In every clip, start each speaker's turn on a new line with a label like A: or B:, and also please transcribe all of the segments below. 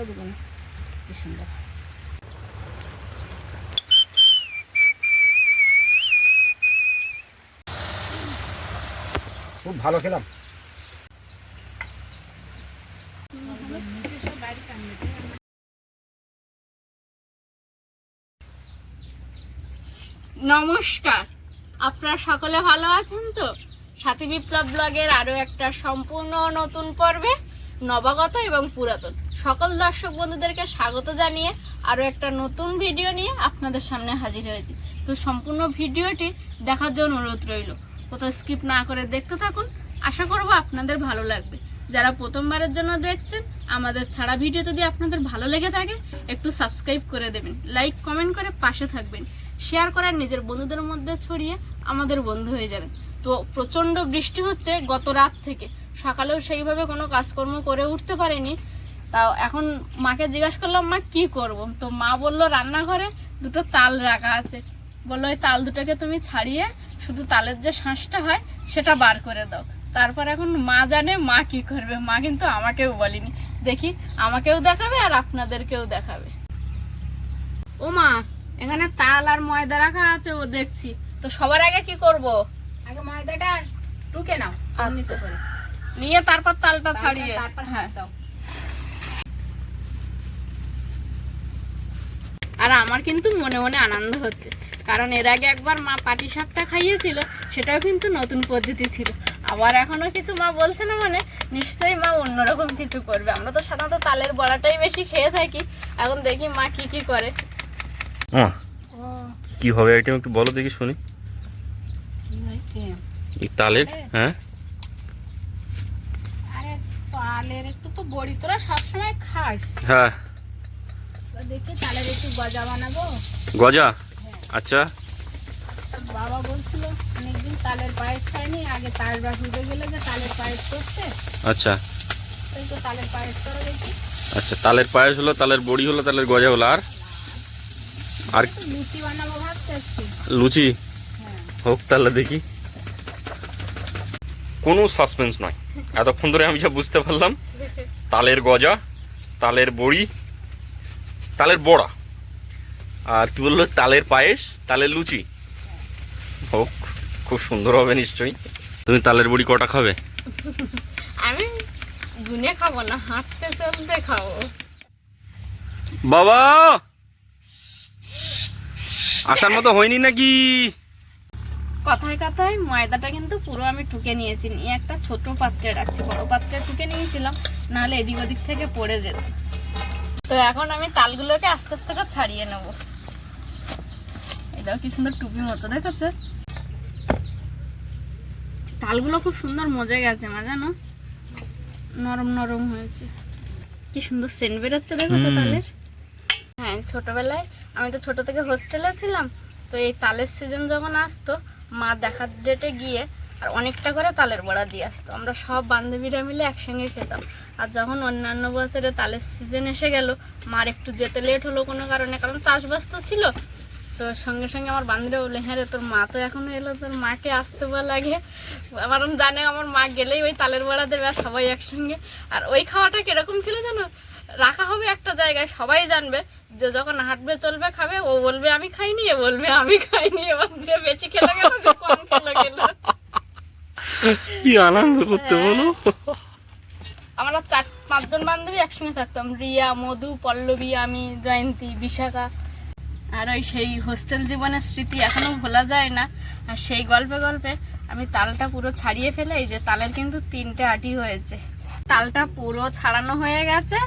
A: দেখাও দেবো না কি সুন্দর।
B: খুব ভালো খেলাম।
C: নমস্কার। আপনারা সকলে ভালো আছেন তো? সাথী বিপ্লব ব্লগের আরও একটা সম্পূর্ণ নতুন পর্বে নবাগত এবং পুরাতন। সকল দর্শক বন্ধুদেরকে স্বাগত জানিয়ে আরও একটা নতুন ভিডিও নিয়ে আপনাদের সামনে হাজির হয়েছি। তো সম্পূর্ণ ভিডিওটি দেখার জন্য অনুরোধ রইল। কোথাও স্কিপ না করে দেখতে থাকুন। আশা করব আপনাদের ভালো লাগবে। যারা প্রথমবারের জন্য দেখছেন, আমাদের ছাড়া ভিডিও যদি আপনাদের ভালো লেগে থাকে, একটু সাবস্ক্রাইব করে দেবেন। লাইক কমেন্ট করে পাশে থাকবেন। শেয়ার করার নিজের বন্ধুদের মধ্যে ছড়িয়ে আমাদের বন্ধু হয়ে যাবেন। তো প্রচণ্ড বৃষ্টি হচ্ছে গত রাত থেকে। সকালেও সেইভাবে কোনো কাজকর্ম করে উঠতে পারেনি। তাও এখন মাকে জিজ্ঞাসা করলাম মা কি করব? তো মা বলল রান্নাঘরে দুটো তাল রাখা আছে। বলল ওই তাল দুটোকে তুমি ছাড়িয়ে শুধু তালের যে শাঁসটা হয় সেটা বার করে দাও। তারপর এখন মা জানে মা কি করবে। মা কিন্তু আমাকেও বলেনি। দেখি আমাকেও দেখাবে আর আপনাদেরকেও দেখাবে। ও মা এখানে তাল আর ময়দা রাখা আছে ও দেখছি। তো সবার আগে কি করব?
A: আগে ময়দাটা টুকে নাও নিচে করে।
C: নিয়ে তারপর তালটা ছাড়িয়ে।
A: তারপর
C: হ্যাঁ।
A: দাও।
C: আর আমার কিন্তু মনে মনে আনন্দ হচ্ছে। কারণ এর আগে একবার মা পাটি সাপটা খাইয়েছিল সেটাও কিন্তু নতুন পদ্ধতি ছিল। আবার এখনও কিছু মা বলছে না মানে নিশ্চয়ই মা অন্যরকম কিছু করবে। আমরা তো সাধারণত তালের বড়াটাই বেশি খেয়ে থাকি। এখন দেখি মা কি কি করে।
D: কি হবে আইটেম একটু বলো দেখি শুনি। তালের হ্যাঁ?
A: আরে তালের একটু তো বড়ি তোরা সবসময় খাস।
D: হ্যাঁ।
A: দেখি তালের একটু গজা বানাবো।
D: গজা? আচ্ছা।
A: বাবা বলছিল অনেকদিন তালের পায়েস আগে তাল গেলে যে তালের পায়েস করতে?
D: আচ্ছা।
A: তো তালের পায়েস করে দেখি।
D: আচ্ছা তালের পায়েস হলো তালের বড়ি হলো তালের গজা হলো আর? আর
A: লুচি বানাবো
D: লুচি?
A: হ্যাঁ।
D: হোক তাহলে দেখি। কোনো সাসপেন্স নয়। এতক্ষণ ধরে আমি যা বুঝতে পারলাম তালের গজা তালের বড়ি তালের বড়া। আর কি বলল? তালের পায়েস তালের লুচি। হোক খুব সুন্দর হবে নিশ্চয়ই। তুমি তালের বড়ি কটা খাবে?
C: আমি গুনে খাব না হাঁটতে চলতে খাব।
D: বাবা! আসার মতো হয়নি নাকি?
C: কথায় কথায় ময়দাটা কিন্তু পুরো আমি টুকে নিয়েছি। নিয়ে একটা ছোট পাত্রে রাখছি বড় পাত্রে টুকে নিয়েছিলাম। নাহলে এদিক ওদিক থেকে পড়ে যেত। তো এখন আমি তালগুলোকে আস্তে আস্তে করে ছাড়িয়ে নেব। এটাও কি সুন্দর টুপি মতো দেখেছে? তালগুলো খুব সুন্দর মজে গেছে মা জানো? নরম নরম হয়েছে। কি সুন্দর সেন্ট বেরোচ্ছে দেখেছ তালের? হ্যাঁ ছোটবেলায় আমি তো ছোট থেকে হোস্টেলে ছিলাম তো এই তালের সিজন যখন আসতো মা দেখার ডেটে গিয়ে আর অনেকটা করে তালের বড়া দিয়ে আসতো। আমরা সব বান্ধবীরা মিলে একসঙ্গে খেতাম। আর যখন অন্যান্য বছরে তালের সিজন এসে গেল, মার একটু যেতে লেট হলো কোনো কারণে, কারণ চাষবাস তো ছিল। তো সঙ্গে সঙ্গে আমার বান্ধবীরা বললে হ্যাঁ রে, তোর মা তো এখনও এলো, তোর মাকে আসতে বল লাগে। কারণ জানে, আমার মা গেলেই ওই তালের বড়া দেবে আর সবাই একসঙ্গে। আর ওই খাওয়াটা কীরকম ছিল জানো? রাখা হবে একটা জায়গায়, সবাই জানবে যে যখন হাঁটবে, চলবে, খাবে, ও বলবে, আমি খাইনি, এ বলবে, আমি খাইনি। এবার যে বেশি খেলে গেল, যে কম খেলে গেল
D: কি আনন্দ করতে বলো?
C: আমরা চার পাঁচজন বান্ধবী একসঙ্গে থাকতাম। রিয়া মধু পল্লবী আমি জয়ন্তী বিশাখা। আর ওই সেই হোস্টেল জীবনের স্মৃতি এখনও ভোলা যায় না। আর সেই গল্পে গল্পে আমি তালটা পুরো ছাড়িয়ে ফেলে এই যে তালের কিন্তু তিনটে আটি হয়েছে। তালটা পুরো ছাড়ানো হয়ে গেছে।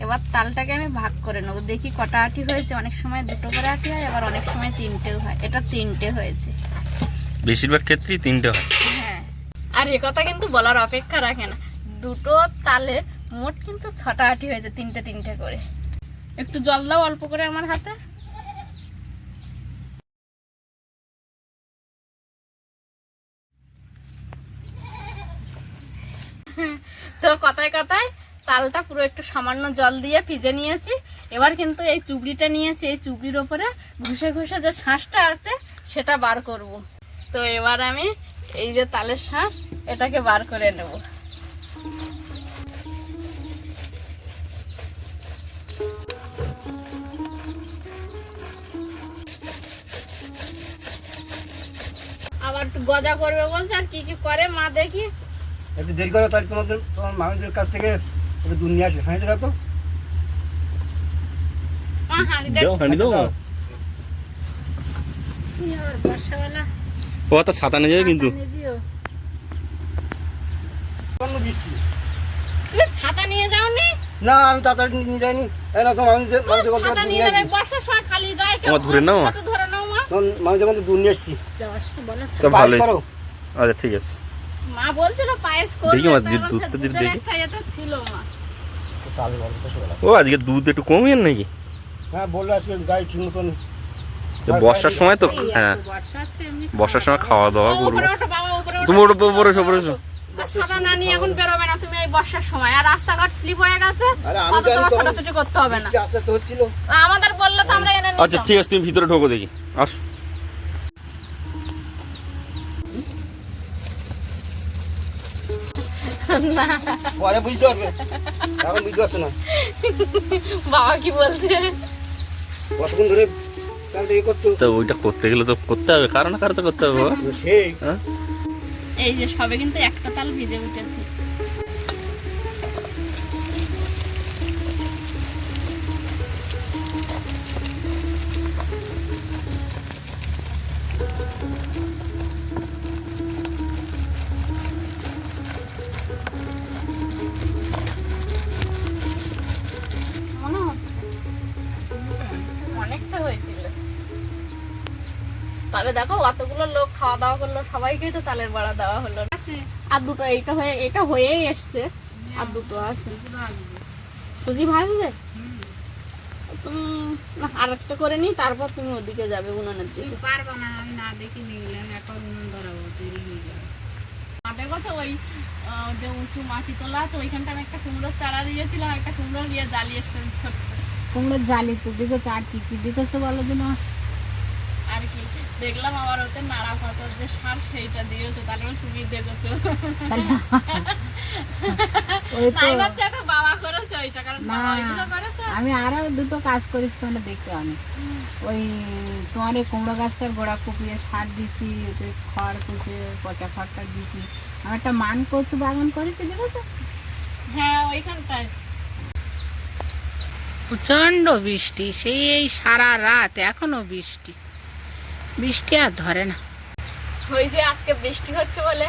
C: এবার তালটাকে আমি ভাগ করে নেব। দেখি কটা আটি হয়েছে। অনেক সময় দুটো করে আটি হয় আবার অনেক সময় তিনটেও হয়। এটা তিনটে হয়েছে।
D: বেশিরভাগ ক্ষেত্রেই তিনটে হয়
C: হ্যাঁ। আর এ কথা কিন্তু বলার অপেক্ষা রাখে না। দুটো তালে মোট কিন্তু ছটা আটি হয়েছে, তিনটে তিনটে করে। একটু জল দাও অল্প করে আমার হাতে। তো কথায় কথায় তালটা পুরো একটু সামান্য জল দিয়ে ভিজে নিয়েছি। এবার কিন্তু এই চুগড়িটা নিয়েছি। এই চুগড়ির ওপরে ঘষে ঘষে যে শাঁসটা আছে, সেটা বার করব। তো এবার আমি এই যে তালের শাঁস এটাকে বার করে নেব। আবার গজা করবে বলছে আর কি কি করে মা দেখি।
B: একটু দেরি করো তাহলে তোমাদের তোমার মানুষের কাছ থেকে একটু দুধ নিয়ে আসে হাঁড়িটা তো।
C: হাঁড়ি
D: দাও হাঁড়ি দাও ও তো ছাতা নিয়ে যাবে কিন্তু।
C: ছাতা নিয়ে যাওনি?
B: না আমি তাড়াতাড়ি নিয়ে যাইনি। এরকম
C: ছাতা
B: দুধ
C: নিয়ে
B: নিয়ে আসি।
C: বর্ষার সময় খালি যায় কেউ।
D: ধরে নাও।
C: ধরে নাও মা।
B: তখন মানুষের মধ্যে দুধ নিয়ে এসছি
A: যাওয়ার
D: তো আচ্ছা ঠিক আছে।
C: মা বলছিল পায়েস করবে
D: দেখি মা, দুধ- দেখি।
C: ছিল মা।
D: ও আজকে দুধ একটু কমিয়ে নাকি?
B: হ্যাঁ বললে আসি গাড়ি ঠিক মতন
D: তো বর্ষার সময় তো হ্যাঁ। বর্ষার সময় খাওয়া দাওয়া করব। তুমি ওঠো, উপরে এসো, উপরে এসো।
C: ছাতা না নিয়ে এখন বেরোবে না তুমি এই বর্ষার সময়। আর রাস্তাঘাট স্লিপ হয়ে গেছে অত তোমার ছোটাছুটি করতে হবে না। আমাদের বললে তো আমরা এনে
D: আচ্ছা ঠিক আছে তুমি ভিতরে ঢোকো দেখি। আস।
B: পরে বুঝতে পারবে। এখন বুঝতে পারছ না।
C: বাবা কি বলছে?
B: কতক্ষণ ধরে
D: তো ওইটা করতে গেলে তো করতে হবে। কারণ কারও তো করতে হবে হ্যাঁ?
C: এই যে সবে কিন্তু একটা তাল ভিজে উঠেছি। খাওয়া দাওয়া করল সবাইকে তো তালের বড়া দেওয়া হলো। আর দুটো এইটা হয়ে এটা হয়েই এসছে। আর দুটো আছে। সুজি ভাজবে? তুমি না আরেকটা করে নি তারপর তুমি ওদিকে যাবে উনুনের দিকে।
A: পারবা না আমি না দেখি নিলাম এখন নুন ধরাবো দেরি হয়ে যাবে
C: মাঠে গেছে ওই যে উঁচু মাটি তোলা আছে ওইখানটা আমি একটা কুমড়োর চারা দিয়েছিলাম একটা কুমড়ো দিয়ে জ্বালিয়ে এসছেন ছোট্ট।
A: কুমড়োর জালি তো দেখেছ আর কি কি দেখেছ বলো দিন
C: আর কি? দেখলাম আবার ওতে নাড়া পাতার যে সার সেইটা দিয়েছ তাহলে আবার তুমি দেখেছ
A: আমি আরও দুটো কাজ করিস তোমরা দেখতে অনেক ওই তোমার এই কুমড়ো গাছটার গোড়া কুপিয়ে সার দিচ্ছি ওতে খড় কুচে পচা খড়টা দিচ্ছি। আমি একটা মান কচু বাগান করেছি দেখেছ?
C: হ্যাঁ ওইখানটায়।
A: প্রচণ্ড বৃষ্টি সেই এই সারা রাত এখনও বৃষ্টি। বৃষ্টি আর ধরে না।
C: ওই যে আজকে বৃষ্টি হচ্ছে বলে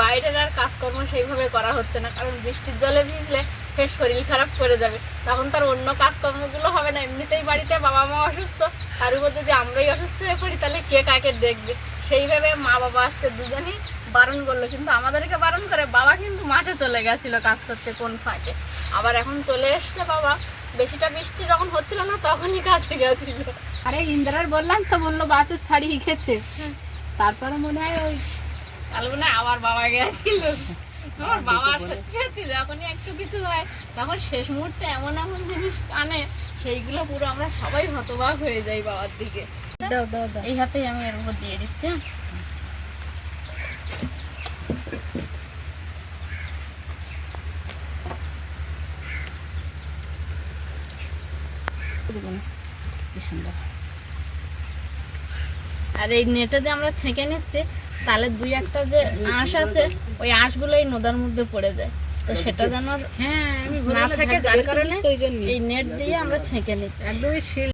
C: বাইরের আর কাজকর্ম সেইভাবে করা হচ্ছে না, কারণ বৃষ্টির জলে ভিজলে ফের শরীর খারাপ করে যাবে। তখন তার অন্য কাজকর্মগুলো হবে না, এমনিতেই বাড়িতে বাবা মা অসুস্থ। তার উপর যদি আমরাই অসুস্থ হয়ে পড়ি, তাহলে কে কাকে দেখবে? সেইভাবে মা বাবা আজকে দুজনই বারণ করল, কিন্তু আমাদেরকে বারণ করে বাবা কিন্তু মাঠে চলে গেছিল কাজ করতে কোন ফাঁকে। আবার এখন চলে এসছে বাবা বেশিটা বৃষ্টি যখন হচ্ছিল না তখনই কাজে গেছিল।
A: আরে ইন্দ্রার বললাম তো বলল বাছুর ছাড়িয়ে গেছে। তারপরে মনে হয় ওই
C: তাহলে মনে হয় আবার বাবা গেছিল। আমার বাবা সত্যি সত্যি যখনই একটু কিছু হয় তখন শেষ মুহূর্তে এমন এমন জিনিস আনে সেইগুলো পুরো আমরা সবাই হতবাক হয়ে যাই বাবার দিকে।
A: দাও দাও দাও।
C: এই হাতেই আমি এর উপর দিয়ে দিচ্ছি হ্যাঁ?
A: দেখুন, কি সুন্দর।
C: আর এই নেটে যে আমরা ছেঁকে নিচ্ছি তাহলে দুই একটা যে আঁশ আছে ওই আঁশগুলো এই নদার মধ্যে পড়ে যায়। তো সেটা যেন
A: হ্যাঁ আমি
C: না থাকে যার কারণে এই নেট দিয়ে আমরা ছেঁকে নিচ্ছি।
A: একদমই শিল।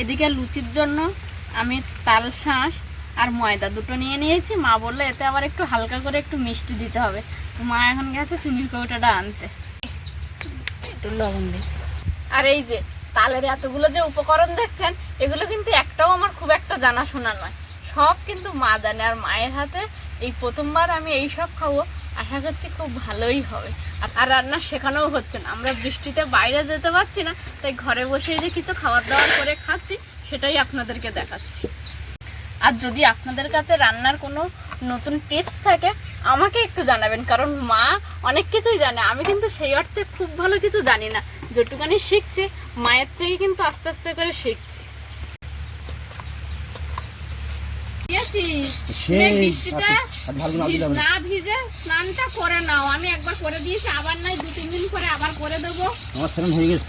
C: এদিকে লুচির জন্য আমি তাল শাঁস আর ময়দা দুটো নিয়ে নিয়েছি। মা বলল এতে আবার একটু হালকা করে একটু মিষ্টি দিতে হবে। মা এখন গেছে চিনির কৌটাটা আনতে।
A: একটু লবণ দিই।
C: আর এই যে তালের এতগুলো যে উপকরণ দেখছেন এগুলো কিন্তু একটাও আমার খুব একটা জানাশোনা নয়। সব কিন্তু মা জানে আর মায়ের হাতে এই প্রথমবার আমি এই সব খাব আশা করছি খুব ভালোই হবে। আর- আর রান্না শেখানোও হচ্ছে না। আমরা বৃষ্টিতে বাইরে যেতে পারছি না তাই ঘরে বসে যে কিছু খাবার দাবার করে খাচ্ছি সেটাই আপনাদেরকে দেখাচ্ছি। আর যদি আপনাদের কাছে রান্নার কোনো নতুন টিপস থাকে আমাকে একটু জানাবেন কারণ মা অনেক কিছুই জানে আমি কিন্তু সেই অর্থে খুব ভালো কিছু জানি না। যেটুকানি শিখছি মায়ের থেকে কিন্তু আস্তে আস্তে করে শিখছি।
B: না।
C: ভিজে স্নানটা করে নাও। আমি একবার করে দিয়েছি আবার নয় দু তিন দিন পরে আবার করে দেবো।
B: আমার সেরকম হয়ে গেছে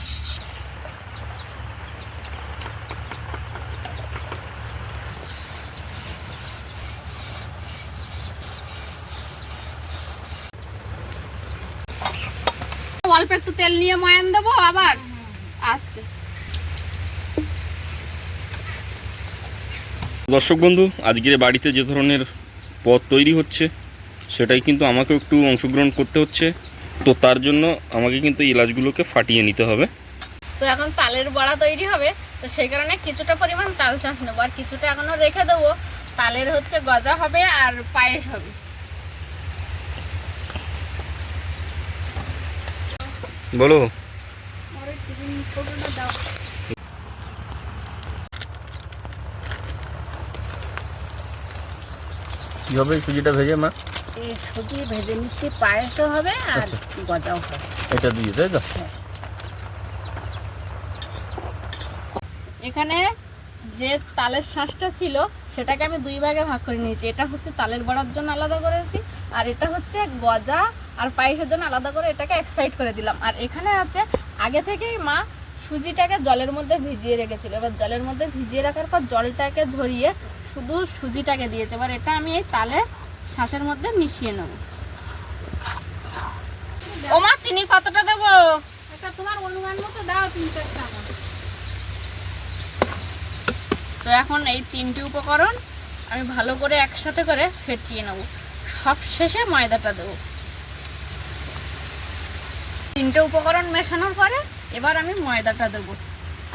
C: অল্প একটু তেল নিয়ে ময়ান দেবো আবার? আচ্ছা।
D: দর্শক বন্ধু আজকের বাড়িতে যে ধরনের পথ তৈরি হচ্ছে সেটাই কিন্তু আমাকেও একটু অংশগ্রহণ করতে হচ্ছে। তো তার জন্য আমাকে কিন্তু এই এলাচগুলোকে ফাটিয়ে নিতে হবে।
C: তো এখন তালের বড়া তৈরি হবে তো সেই কারণে কিছুটা পরিমাণ তাল চাষ নেব। আর কিছুটা এখনও রেখে দেবো তালের হচ্ছে গজা হবে আর পায়েস হবে।
D: বলো। কি হবে সুজিটা ভেজে মা?
A: এই সুজি ভেজে নিচ্ছি পায়েসও হবে আর
D: আচ্ছা।
A: গজাও হবে।
D: এটা দিয়ে তাই তো?
C: এখানে যে তালের শাঁসটা ছিল সেটাকে আমি দুই ভাগে ভাগ করে নিয়েছি। এটা হচ্ছে তালের বড়ার জন্য আলাদা করেছি আর এটা হচ্ছে গজা আর পায়েসের জন্য আলাদা করে এটাকে এক সাইড করে দিলাম। আর এখানে আছে আগে থেকেই মা সুজিটাকে জলের মধ্যে ভিজিয়ে রেখেছিল। এবার জলের মধ্যে ভিজিয়ে রাখার পর জলটাকে ঝরিয়ে শুধু সুজিটাকে দিয়েছে। এবার এটা আমি এই তালে শ্বাসের মধ্যে মিশিয়ে নেব। ওমা চিনি কতটা দেবো?
A: এটা তোমার অনুমান মতো দাও তিন চার
C: তো এখন এই তিনটি উপকরণ আমি ভালো করে একসাথে করে ফেটিয়ে নেব। সব শেষে ময়দাটা দেবো। তিনটে উপকরণ মেশানোর পরে এবার আমি ময়দাটা দেবো।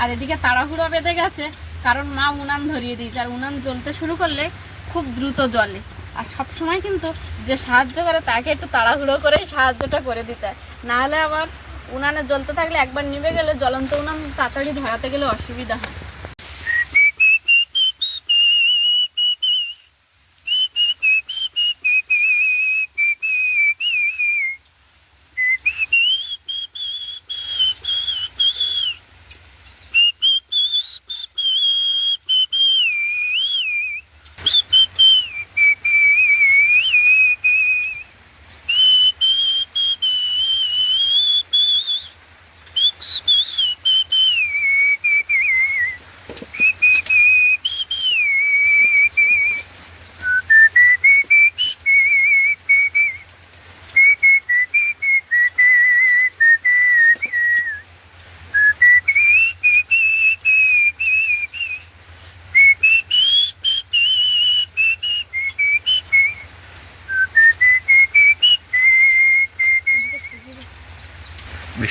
C: আর এদিকে তাড়াহুড়ো বেঁধে গেছে, কারণ মা উনান ধরিয়ে দিয়েছে, আর উনান জ্বলতে শুরু করলে খুব দ্রুত জ্বলে। আর সব সময় কিন্তু যে সাহায্য করে তাকে একটু তাড়াহুড়ো করেই সাহায্যটা করে দিতে হয়। নাহলে আবার উনানে জ্বলতে থাকলে একবার নিভে গেলে জ্বলন্ত উনান তাড়াতাড়ি ধরাতে গেলে অসুবিধা হয়।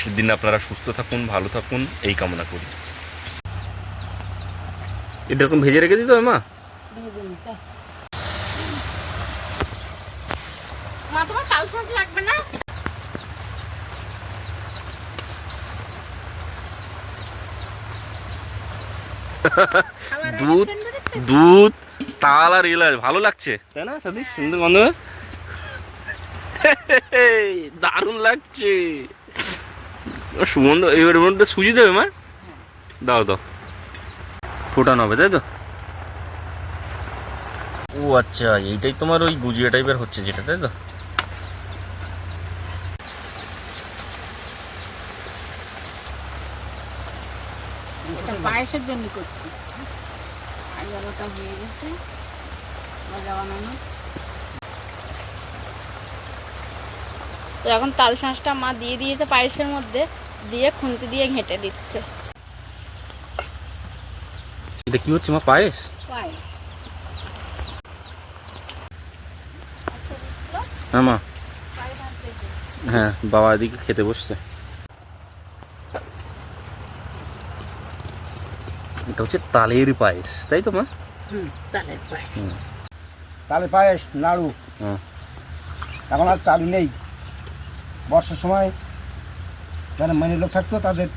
D: বৃষ্টির দিনে আপনারা সুস্থ থাকুন ভালো থাকুন এই কামনা করি। এরকম ভেজে রেখে দিতে হবে মা?
C: মা তোমার তাল শ্বাস লাগবে না?
D: দুধ দুধ তাল আর এলাচ ভালো লাগছে? তাই না সাথী সুন্দর গন্ধ? দারুণ লাগছে। সুগন্ধ এর মধ্যে সুজি দেবে, মা? দাও দাও। ফোটানো হবে, তাই তো? ও আচ্ছা এইটাই তোমার ওই গুজিয়া টাইপের হচ্ছে যেটা, তাই তো?
A: পায়েসের জন্য করছি। আগারোটা হয়ে গেছে বানানো।
C: তো এখন তাল শাঁসটা মা দিয়ে দিয়েছে পায়েসের মধ্যে দিয়ে খুন্তি দিয়ে ঘেঁটে দিচ্ছে।
D: এটা কি হচ্ছে মা পায়েস?
A: পায়েস।
D: হ্যাঁ মা। হ্যাঁ বাবা এদিকে খেতে বসছে। এটা হচ্ছে তালের পায়েস তাই তো মা?
A: হুম তালের পায়েস।
B: তালে পায়েস নাড়ু
D: হুম।
B: এখন আর চালু নেই। বর্ষার সময় যারা মানে লোক থাকতো তাদের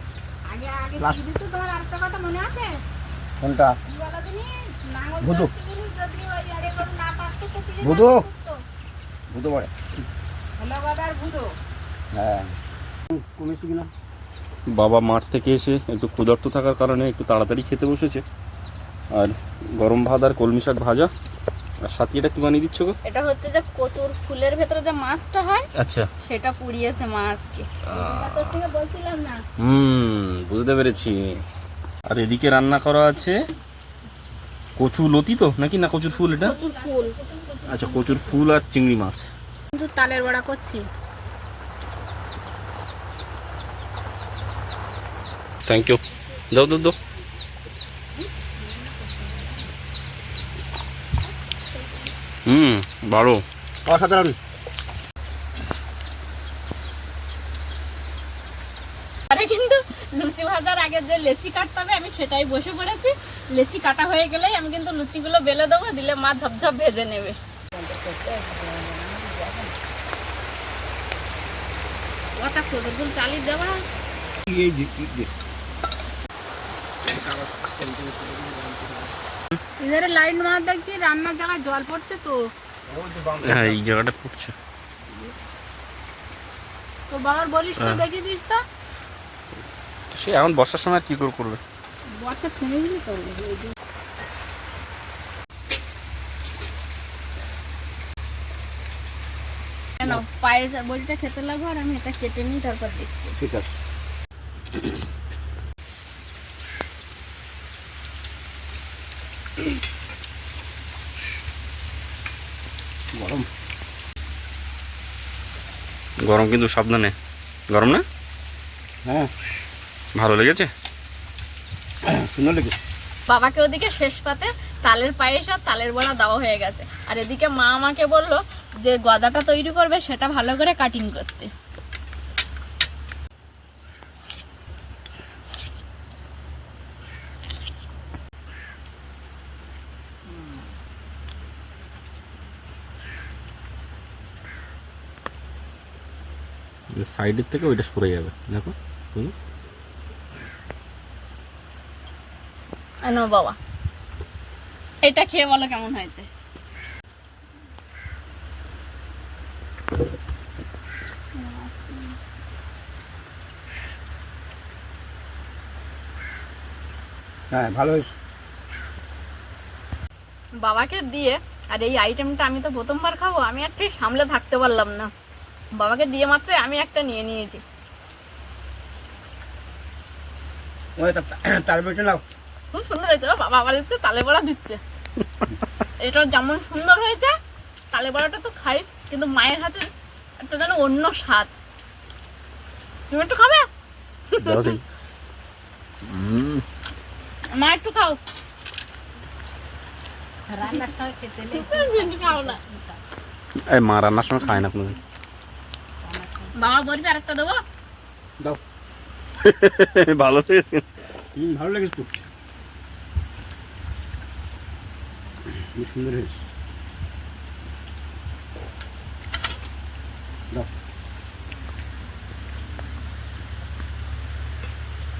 A: আগে আগে
B: Last-
A: দিদি তো তোমার আরেকটা কথা মনে আছে?
B: কোনটা?
A: বলো হলো বাবার ভুতো
B: হ্যাঁ। কমিয়েছি কিনা?
D: বাবা মাঠ থেকে এসে একটু ক্ষুধার্ত থাকার কারণে একটু তাড়াতাড়ি খেতে বসেছে। আর গরম ভাত আর কলমি শাক ভাজা আর সাথে এটা কি বানিয়ে দিচ্ছ গো?
C: এটা হচ্ছে যে কচুর ফুলের ভেতরে যে মাছটা হয়
D: আচ্ছা।
C: সেটা পুড়িয়েছে মা আজকে।
A: এটা তোর থেকে বলছিলাম না।
D: হুম বুঝতে পেরেছি। আর এদিকে রান্না করা আছে কচু লতি তো নাকি না কচুর ফুল এটা?
C: কচুর ফুল।
D: আচ্ছা কচুর ফুল আর চিংড়ি মাছ।
A: কিন্তু তালের বড়া করছি।
D: থ্যাংক ইউ দাও দাও দাও। হুম ভালো।
B: অসাধারণ।
C: আরে কিন্তু লুচি ভাজার আগে যে লেচি কাটতে হবে আমি সেটাই বসে পড়েছি। লেচি কাটা হয়ে গেলেই আমি কিন্তু লুচিগুলো বেলে দেবো দিলে মা ঝপঝপ ভেজে নেবে।
A: কথা চালিয়ে দেওয়া। ইধারে লাইট মার দেখছি রান্নার জায়গায় জল পড়ছে তো?
D: হ্যাঁ এই জায়গাটা পড়ছে।
A: তো বাবার বলিস তো
D: হ্যাঁ।
A: দেখি দিস তো।
D: সে এখন বর্ষার সময় কি করে করবে?
A: বর্ষা থেমে গেলি
C: কেন পায়েস বড়িটা খেতে লাগো আর আমি এটা কেটে নিই তারপর দেখছি।
B: ঠিক আছে। গরম
D: কিন্তু সাবধানে। গরম না?
B: হ্যাঁ।
D: ভালো লেগেছে?
B: সুন্দর লেগেছে।
C: বাবাকে ওদিকে শেষ পাতে তালের পায়েস আর তালের বড়া দেওয়া হয়ে গেছে। আর এদিকে মা আমাকে বলল যে গজাটা তৈরি করবে সেটা ভালো করে কাটিং করতে।
D: সাইডের থেকে ওইটা সরে যাবে। দেখো
C: আনো বাবা। এটা খেয়ে বলো কেমন হয়েছে।
B: হ্যাঁ ভালো হয়েছে।
C: বাবাকে দিয়ে আর এই আইটেমটা আমি তো প্রথমবার খাব আমি আর ঠিক সামলে থাকতে পারলাম না। বাবাকে দিয়ে মাত্র আমি একটা নিয়ে নিয়েছি।
B: তার বেটে নাও।
C: খুব সুন্দর হয়েছে বাবা আবার একটু তালে বড়া দিচ্ছে। এটা যেমন সুন্দর হয়েছে তালে বড়াটা তো খাই কিন্তু মায়ের হাতে একটা যেন অন্য স্বাদ। তুমি একটু খাবে? মা একটু খাও।
A: রান্নার সময় খেতে নেই।
C: খাও না।
D: মা রান্নার সময় খায় না কোনো
C: বাবা বলবি আরেকটা দেবো?
B: দাও।
D: ভালো লেগেছে
B: হুম ভালো লেগেছে তো। সুন্দর হয়েছে। দাও।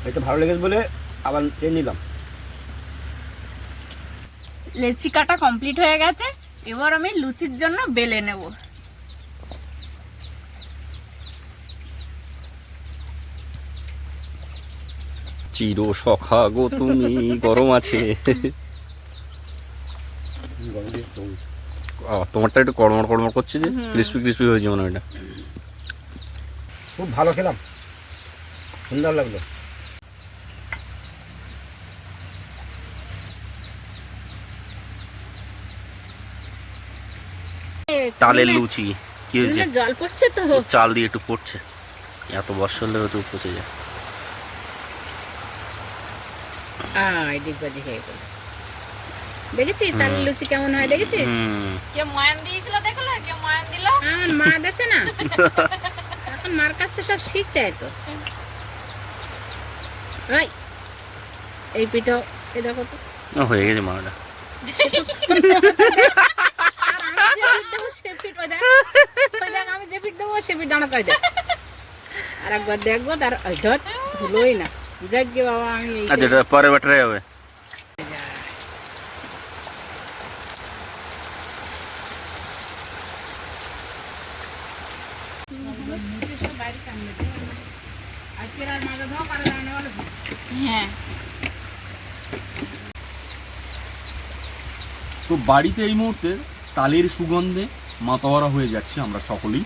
B: এটা ভালো লেগেছে বলে আবার চেয়ে নিলাম।
C: লেচি কাটা কমপ্লিট হয়ে গেছে এবার আমি লুচির জন্য বেলে নেব।
D: চির সখা গো তুমি গরম আছে। তোমারটা একটু কড়মড় কড়মড় করছে যে
C: হুম।
D: ক্রিসপি ক্রিসপি হয়েছে মনে হয় এটা।
B: খুব ভালো খেলাম। সুন্দর লাগল।
D: তালের লুচি কি হয়েছে?
A: জল পড়ছে তো?
D: চাল দিয়ে একটু পড়ছে। এত বর্ষা হলে পচে যায়।
A: হয়ে গেল। দেখেছিস লুচি কেমন হয় দেখেছিস?
C: কে ময়ান দিয়েছিল দেখলে? কে ময়ান দিল?
A: আমার মা দেশে না? এখন মার কাছ থেকে সব শিখতে হয় তো। এই পিঠো এই দেখো তো।
D: ও, হয়ে গেছে মাটা
A: আর আমি যে পিঠ দেবো সে পিঠ ওই দেখ ওই দেখ আমি যে পিঠ দেবো সে পিঠ দাঁড়াতে হয় দেখ আর একবার দেখব তার ধর ধুলোই না। যাক বাবা আমি
D: আচ্ছা এটা পরে ব্যাটারে হবে
A: তো?
C: হ্যাঁ
E: তো বাড়িতে এই মুহূর্তে তালের সুগন্ধে মাতোয়ারা হয়ে যাচ্ছে আমরা সকলেই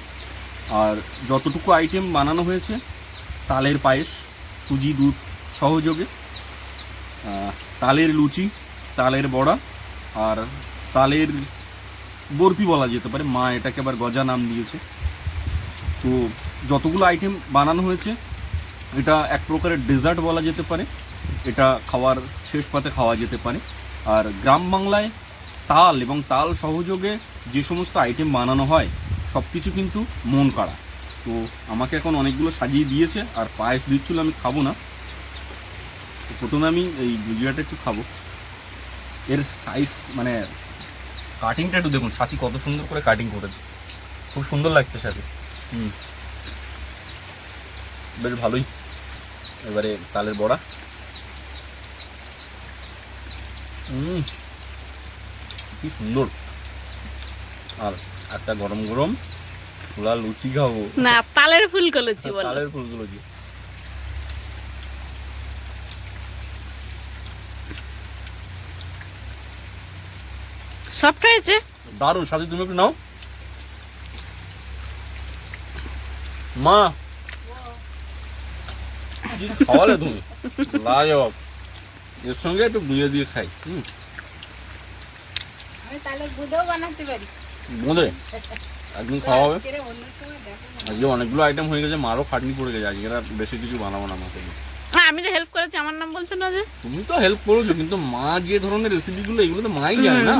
E: আর যতটুকু আইটেম বানানো হয়েছে তালের পায়েস সুজি, দুধ সহযোগে। তালের লুচি, তালের বড়া আর তালের বরফি বলা যেতে পারে। মা এটাকে আবার গজা নাম দিয়েছে। তো যতগুলো আইটেম বানানো হয়েছে,
D: এটা এক প্রকারের ডেজার্ট বলা যেতে পারে। এটা খাওয়ার শেষ পাতে খাওয়া যেতে পারে। আর গ্রাম বাংলায় তাল এবং তাল সহযোগে যে সমস্ত আইটেম বানানো হয় সব কিছু কিন্তু মন কাড়া তো আমাকে এখন অনেকগুলো সাজিয়ে দিয়েছে, আর পায়েস দিচ্ছিল আমি খাব না। প্রথমে আমি এই গুজিয়াটা একটু খাব। এর সাইজ মানে কাটিংটা একটু দেখুন, সাথী কত সুন্দর করে কাটিং করেছে। খুব সুন্দর লাগছে সাথে। হুম। বেশ ভালোই। এবারে তালের বড়া। হুম। কি সুন্দর। আর একটা গরম গরম। পোলা লুচি খাব।
C: না তালের ফুল কলুচি বলো।
D: তালের ফুলগুলো দিয়ে
C: সফট হয়েছে
D: দারুণ সাথে তুমি একটু নাও। মা। খাওয়ালে তুমি? লাজবাব। এর সঙ্গে একটু গুঁজে দিয়ে খাই হুম।
A: আমি তাহলে গুদেও বানাতে পারি।
D: বোঁদে একদিন খাওয়া হবে। আজকে অনেকগুলো আইটেম হয়ে গেছে মারও খাটনি পড়ে গেছে আজকে আর বেশি কিছু বানাবো না মাকে।
C: হ্যাঁ, আমি যে হেল্প করেছি আমার নাম বলছে না যে
D: তুমি তো হেল্প করেছ কিন্তু মা যে ধরনের রেসিপিগুলো এগুলো তো মাই জানে না।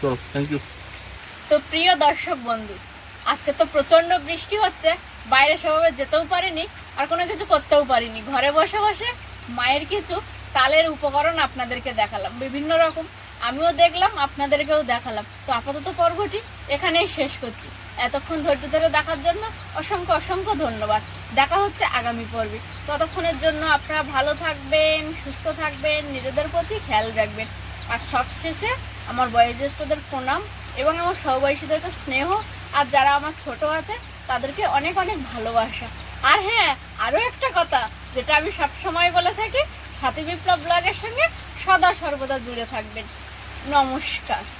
D: চলো থ্যাংক ইউ
C: তো প্রিয় দর্শক বন্ধু আজকে তো প্রচণ্ড বৃষ্টি হচ্ছে বাইরে সেভাবে যেতেও পারিনি আর কোনো কিছু করতেও পারিনি ঘরে বসে বসে মায়ের কিছু তালের উপকরণ আপনাদেরকে দেখালাম বিভিন্ন রকম আমিও দেখলাম, আপনাদেরকেও দেখালাম। তো আপাতত পর্বটি এখানেই শেষ করছি। এতক্ষণ ধৈর্য ধরে দেখার জন্য অসংখ্য অসংখ্য ধন্যবাদ। দেখা হচ্ছে আগামী পর্বে। ততক্ষণের জন্য আপনারা ভালো থাকবেন, সুস্থ থাকবেন, নিজেদের প্রতি খেয়াল রাখবেন। আর সবশেষে আমার বয়োজ্যেষ্ঠদের প্রণাম এবং আমার সহবয়সীদেরকে স্নেহ আর যারা আমার ছোট আছে, তাদেরকে অনেক অনেক ভালোবাসা। আর হ্যাঁ আরও একটা কথা, যেটা আমি সবসময় বলে থাকি, সাথী বিপ্লব ব্লগের সঙ্গে সদা সর্বদা জুড়ে থাকবেন। নমস্কার